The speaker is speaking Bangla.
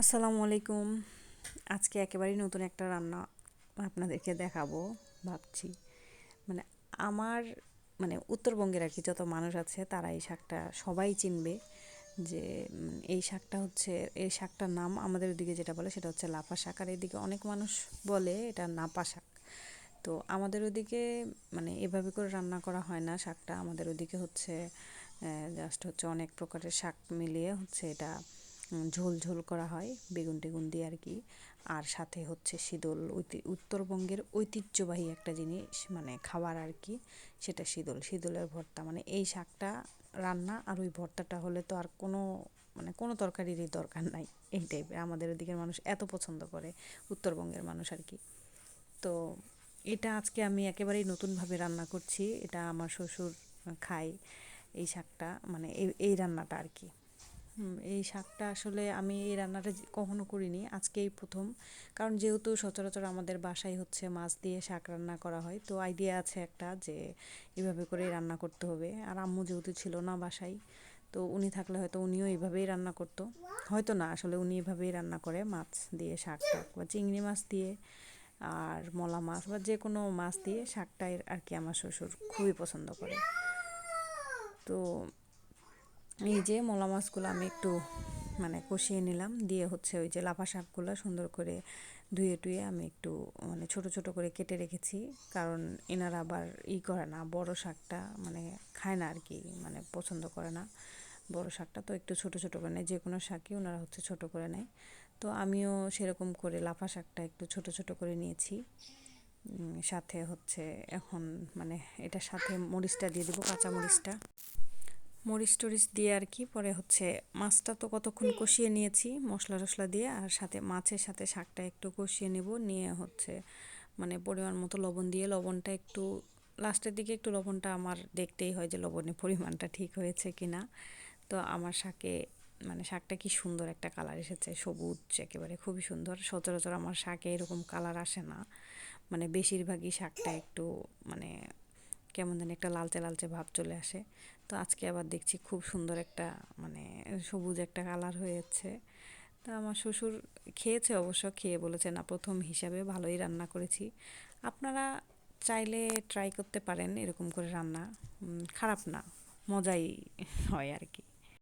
আসসালামু আলাইকুম। আজকে একেবারেই নতুন একটা রান্না আপনাদেরকে দেখাবো, ভাবছি। মানে আমার মানে উত্তরবঙ্গের আর কি যত মানুষ আছে, তারা এই শাকটা সবাই চিনবে যে এই শাকটা হচ্ছে, এই শাকটার নাম আমাদের ওদিকে যেটা বলে সেটা হচ্ছে লাফা শাক। আর এদিকে অনেক মানুষ বলে এটা নাপা শাক। তো আমাদের ওদিকে মানে এভাবে করে রান্না করা হয় না শাকটা। আমাদের ওদিকে হচ্ছে জাস্ট হচ্ছে অনেক প্রকারের শাক মিলিয়ে হচ্ছে এটা ঝোল ঝোল করা হয়, বেগুন টেগুন দিয়ে আর কি। আর সাথে হচ্ছে শীতল উত্তরবঙ্গের ঐতিহ্যবাহী একটা জিনিস মানে খাবার আর কি, সেটা শীতল। শীতলের ভর্তা মানে এই শাকটা রান্না আর ওই ভর্তাটা হলে তো আর কোনো মানে কোনো তরকারিরই দরকার নাই এই টাইপের আমাদের ওদিকের মানুষ এত পছন্দ করে, উত্তরবঙ্গের মানুষ আর কি। তো এটা আজকে আমি একেবারেই নতুনভাবে রান্না করছি। এটা আমার শ্বশুর খায় এই শাকটা মানে এই এই রান্নাটা আর কি। এই শাকটা আসলে আমি এই রান্নাটা কখনো করিনি, আজকেই প্রথম। কারণ যেহেতু সচরাচর আমাদের বাসায় হচ্ছে মাছ দিয়ে শাক রান্না করা হয়, তো আইডিয়া আছে একটা যে এভাবে করে রান্না করতে হবে। আর আম্মু যেহেতু ছিল না বাসায়, তো উনি থাকলে হয়তো উনিও এইভাবেই রান্না করতো। হয়তো না, আসলে উনি এভাবেই রান্না করে মাছ দিয়ে শাক টাক বা চিংড়ি মাছ দিয়ে আর মলা মাছ বা যে কোনো মাছ দিয়ে শাকটাই আর কি আমার শ্বশুর খুবই পছন্দ করে। তো এই যে মলা মাছগুলো আমি একটু মানে কষিয়ে নিলাম। দিয়ে হচ্ছে ওই যে লাফা শাকগুলো সুন্দর করে ধুয়ে টুয়ে আমি একটু মানে ছোট ছোট করে কেটে রেখেছি। কারণ এনারা আবার ই করে না, বড় শাকটা মানে খায় না আর কি মানে পছন্দ করে না। বড় শাকটা তো একটু ছোট ছোট করে নেয় যে কোনো শাকই ওনারা হচ্ছে ছোট করে নেয়। তো আমিও সেরকম করে লাফা শাকটা একটু ছোট ছোট করে নিয়েছি। সাথে হচ্ছে এখন মানে এটার সাথে মরিচটা দিয়ে দেবো কাঁচা মরিচটা মরিচ টরিচ দিয়ে আর কি, পরে হচ্ছে মাছটা তো কতক্ষণ কষিয়ে নিয়েছি, মশলা টশলা দিয়ে, আর সাথে মাছের সাথে শাকটা একটু কষিয়ে নেব, নিয়ে হচ্ছে মানে পরিমাণ মতো লবণ দিয়ে, লবণটা একটু, লাস্টের দিকে একটু লবণটা আমার দেখতেই হয় যে লবণের পরিমাণটা ঠিক হয়েছে কি না তো আমার শাকে মানে শাকটা কি সুন্দর একটা কালার এসেছে, সবুজ একেবারে, খুবই সুন্দর। সচরাচর আমার শাকে এরকম কালার আসে না। মানে বেশিরভাগই শাকটা একটু মানে কেমন যেন একটা লালচে লালচে ভাব চলে আসে। তো আজকে আবার দেখছি খুব সুন্দর একটা মানে সবুজ একটা কালার হয়েছে। তো আমার শ্বশুর খেয়েছে অবশ্য, খেয়ে বলেছে না, প্রথম হিসাবে ভালোই রান্না করেছি। আপনারা চাইলে ট্রাই করতে পারেন, এরকম করে রান্না। খারাপ না, মজাই হয় আর কি।